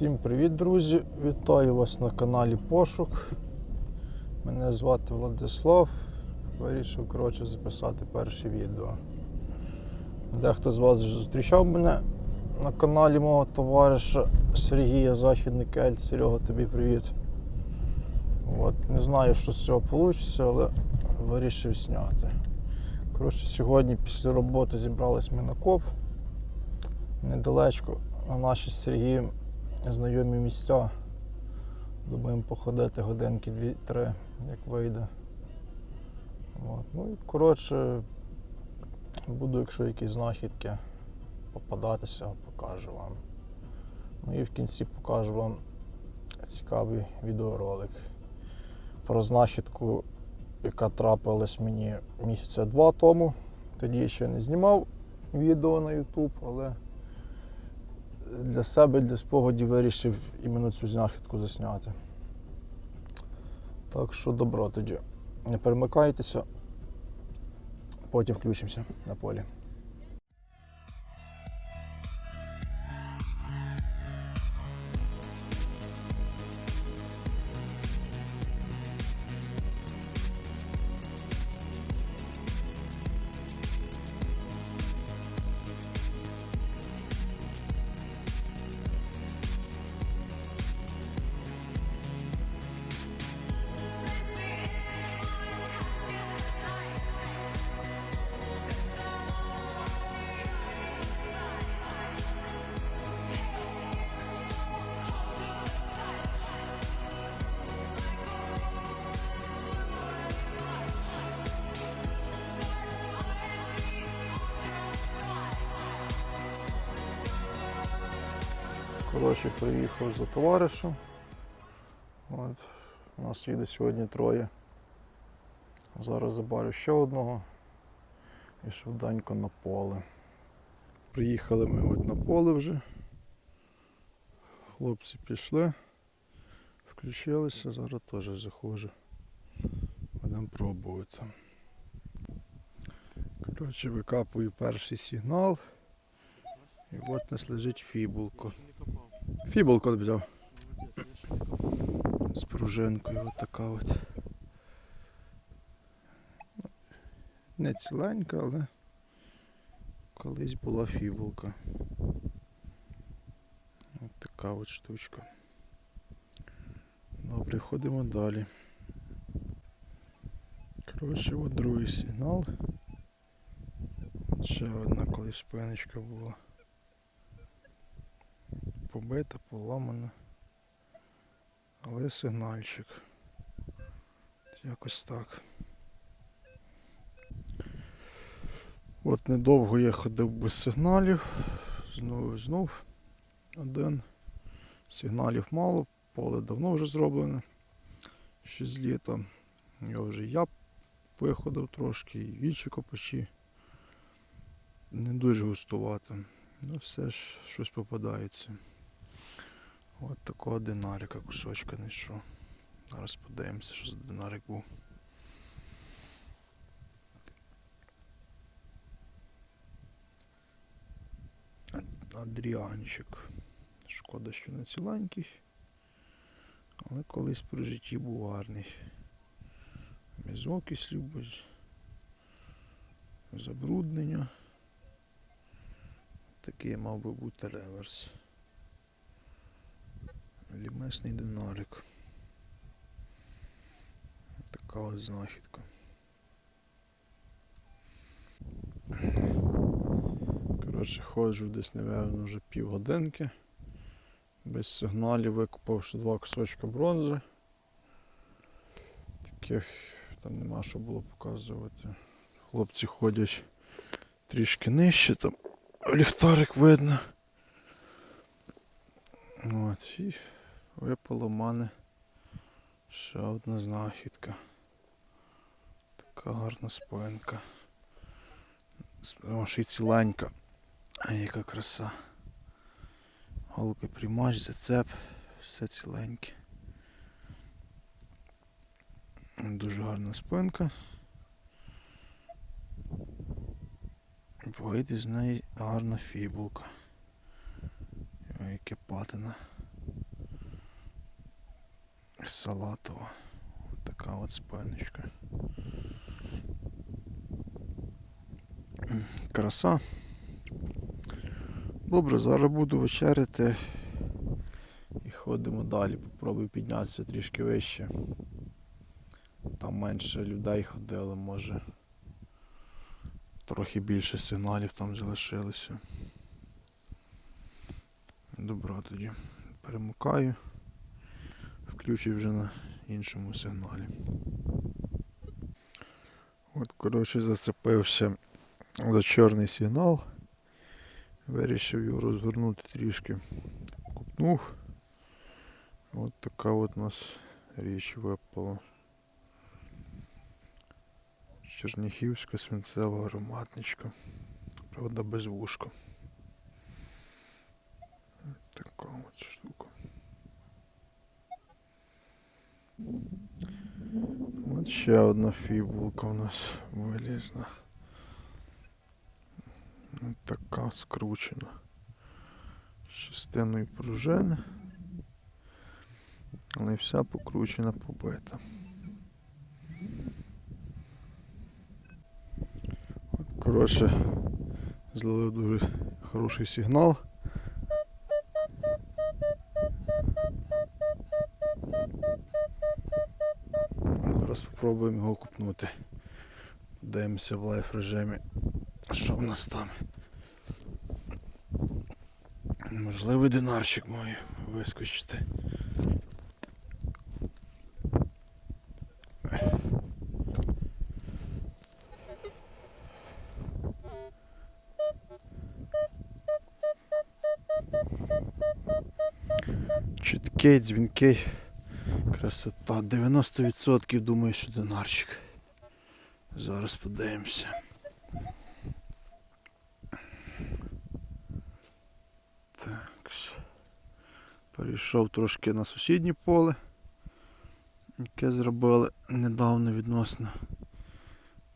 Всім привіт, друзі! Вітаю вас на каналі Пошук. Мене звати Владислав. Вирішив коротше, записати перше відео. Дехто з вас вже зустрічав мене на каналі мого товариша Сергія Західний Кельт. Серега, тобі привіт. От, не знаю, що з цього вийде, але вирішив зняти. Коротше, сьогодні після роботи зібрались ми на коп недалечко на наші з Сергієм знайомі місця. Думаємо походити годинки 2-3, як вийде. От. Ну і коротше, буду, якщо якісь знахідки попадатися, покажу вам. Ну і в кінці покажу вам цікавий відеоролик про знахідку, яка трапилась мені місяця два тому. Тоді я ще не знімав відео на YouTube, але для себе, для спогадів вирішив іменно цю знахідку засняти. Так що добро тоді. Не перемикайтеся, потім включимося на полі. Коротше, приїхав за товаришем. От. У нас їде сьогодні троє. Зараз забарю ще одного і швиденько на поле. Приїхали ми от на поле вже. Хлопці пішли, включилися, зараз теж заходжу. Будемо пробувати. Коротше, викапую перший сигнал. І от нас лежить фібулка. Фібулку взяв. З пружинкою от така от. Ну, Не ціленька, але колись була фібулка. От така от штучка. Добре, ходимо далі. Коротше, от другий сигнал. Ще одна колись спиночка була побита, поламана. Але сигнальчик. Якось так. От недовго я ходив без сигналів. Знову і знов один. Сигналів мало, поле давно вже зроблене. Ще з літа. Я вже я виходив трошки, і вічі копачі. Не дуже густувати. Ну все ж щось попадається. Такого динарика кусочка знайшов. Зараз подивимося, що за динарик був. Адріанчик. Шкода, що не ціленький. Але колись при житті був гарний. Окислів, без забруднення. Такий мав би бути реверс. Лімесний динарик. Така ось знахідка. Коротше, ходжу десь, напевно, вже півгодинки. Без сигналів викопавши два кусочка бронзи. Таких там нема що було показувати. Хлопці ходять трішки нижче, там ліхтарик видно. От, і випало в мене ще одна знахідка. Така гарна спинка. О, ще й ціленька. А яка краса. Голки приймач, зацеп, все ціленьке. Дуже гарна спинка. Вийде з неї гарна фібулка. Ой, яке патина. Салатова. Ось така от спиночка. Краса. Добре, зараз буду вечеряти і ходимо далі. Попробую піднятися трішки вище. Там менше людей ходило, може. Трохи більше сигналів там залишилося. Добро тоді. Перемикаю. Включу вже на іншому сигналі. От, коротше, зацепився за чорний сигнал. Вирішив його розгорнути трішки. Купнув. От така от у нас річ випала. Черніхівська свинцева ароматничка. Правда, без вушка. Така от штука. От ще одна фібулка у нас вилізла. От така скручена. З частиною пружини. Але вся покручена побита. От, коротше, зловив дуже хороший сигнал. Зараз спробуємо його купнути. Дивимося в лайф режимі. Що в нас там? Можливо, динарчик має вискочити. Чіткий, дзвінкий. Красота. 90% думаю, що динарчик. Зараз подивимося. Так. Перейшов трошки на сусіднє поле, яке зробили недавно відносно.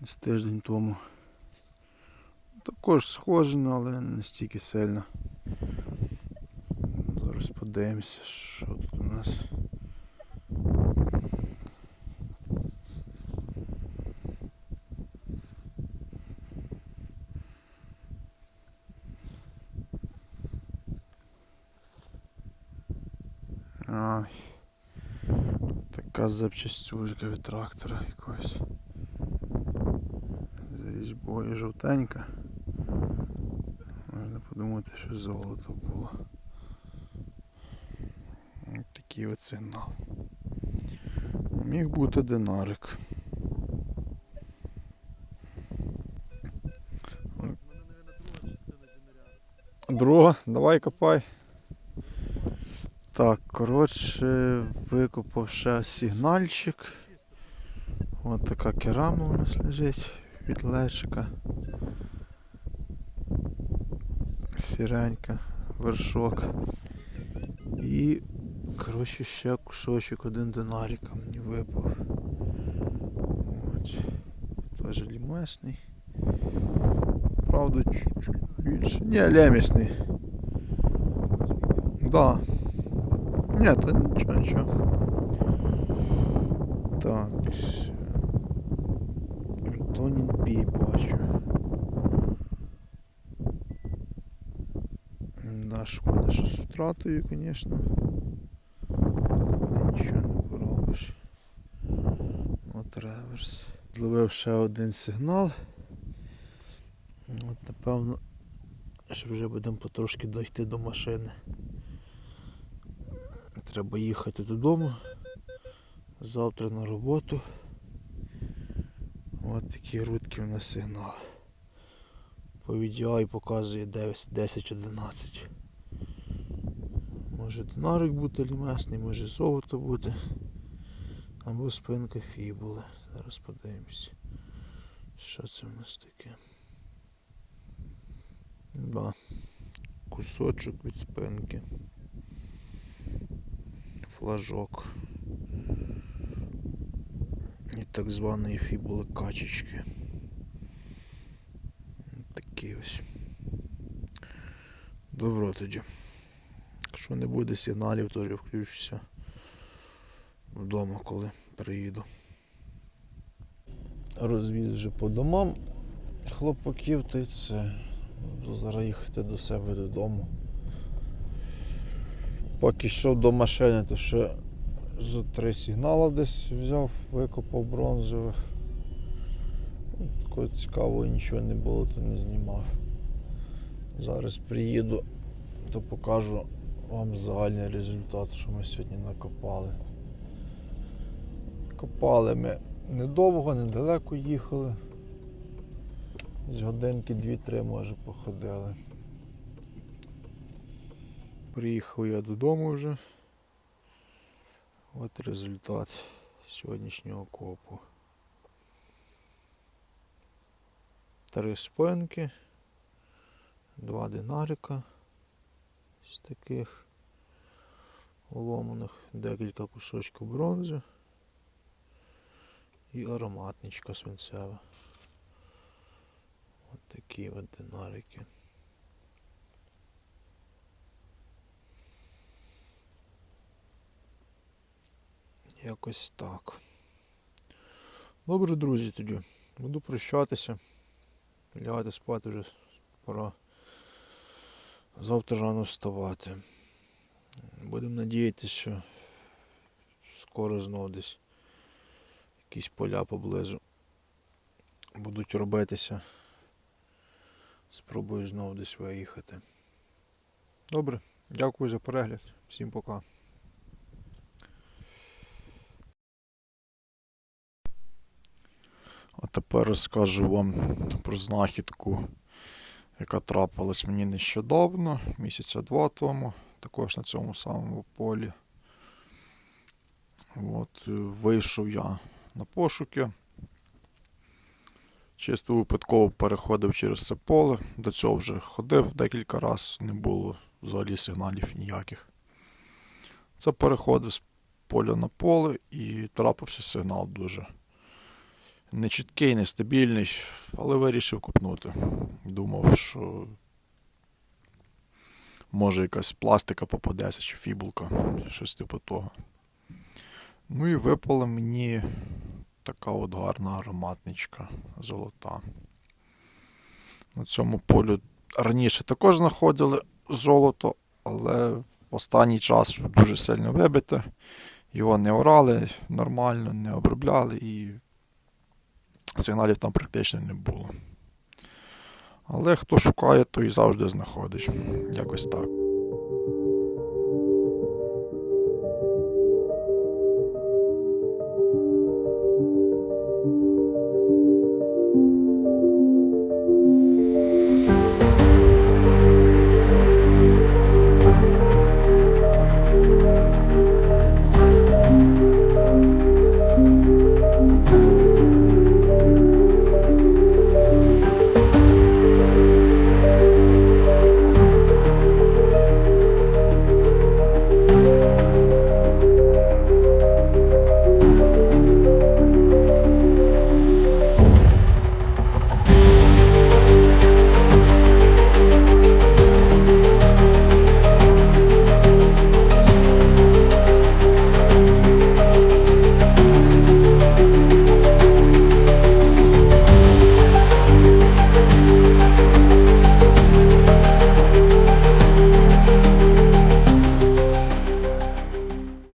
Десь тиждень тому. Також схоже, але не настільки сильно. Зараз подивимося, що тут у нас. Така запчастюлька від трактора якогось. З різьбою жовтенька. Можна подумати, що золото було. Ось такий от сигнал. Міг бути динарик. Друга, давай копай. Так, коротше, викопав ще сигнальчик. Ось така керама у нас лежить від лечика. Сіренька, вершок. І, коротше, ще кусочок один динаріка мені випав. Ось. Теж лімесний. Правда, чуть-чуть більше. Ні, лемісний. Да. Ні, та нічого, нічого. Так. Антонін Пі бачу. Да, шкода, що з втратою, звісно. Але нічого не поробиш. От реверс. Зловив ще один сигнал. От напевно, що вже будемо потрошки дойти до машини. Треба їхати додому. Завтра на роботу. Ось такі рудки у нас сигнал. По VDI показує 10-11. Може динарик бути лімесний, може золото бути. Або спинка фібули. Зараз подивимось. Що це в нас таке? Да. Кусочок від спинки. Флажок. І так званої фібули качечки. Такий ось. Добро тоді. Якщо не буде сигналів, то я включуся вдома, коли приїду. Розвіз вже по домам хлопаків, та й це. Зараз їхати до себе додому. Поки йшов до машини, то ще за три сигнали десь взяв, викопав бронзових. Ну, Такого цікавого нічого не було, то не знімав. Зараз приїду, то покажу вам загальний результат, що ми сьогодні накопали. Копали ми недовго, недалеко їхали. З годинки 2-3 може походили. Приїхав я додому вже. От результат сьогоднішнього копу. Три спинки, два динарика з таких уломаних, декілька кусочків бронзи і ароматничка свинцева. От такі от динарики. Якось так. Добре, друзі, тоді. Буду прощатися. Лягати спати вже пора. Завтра рано вставати. Будемо надіятися, що скоро знов десь якісь поля поблизу будуть робитися. Спробую знову десь виїхати. Добре, дякую за перегляд. Всім пока. А тепер розкажу вам про знахідку, яка трапилась мені нещодавно, місяця два тому, також на цьому самому полі. От, е, вийшов я на пошуки. Чисто випадково переходив через це поле. До цього вже ходив декілька разів, не було взагалі сигналів ніяких. Це переходив з поля на поле і трапився сигнал дуже нечіткий, нестабільний, але вирішив купнути. Думав, що може якась пластика попадеться чи фібулка, щось типу того. Ну і випала мені така от гарна ароматничка золота. На цьому полю раніше також знаходили золото, але в останній час дуже сильно вибите. Його не орали нормально, не обробляли і сигналів там практично не було. Але хто шукає, той завжди знаходить. Якось так.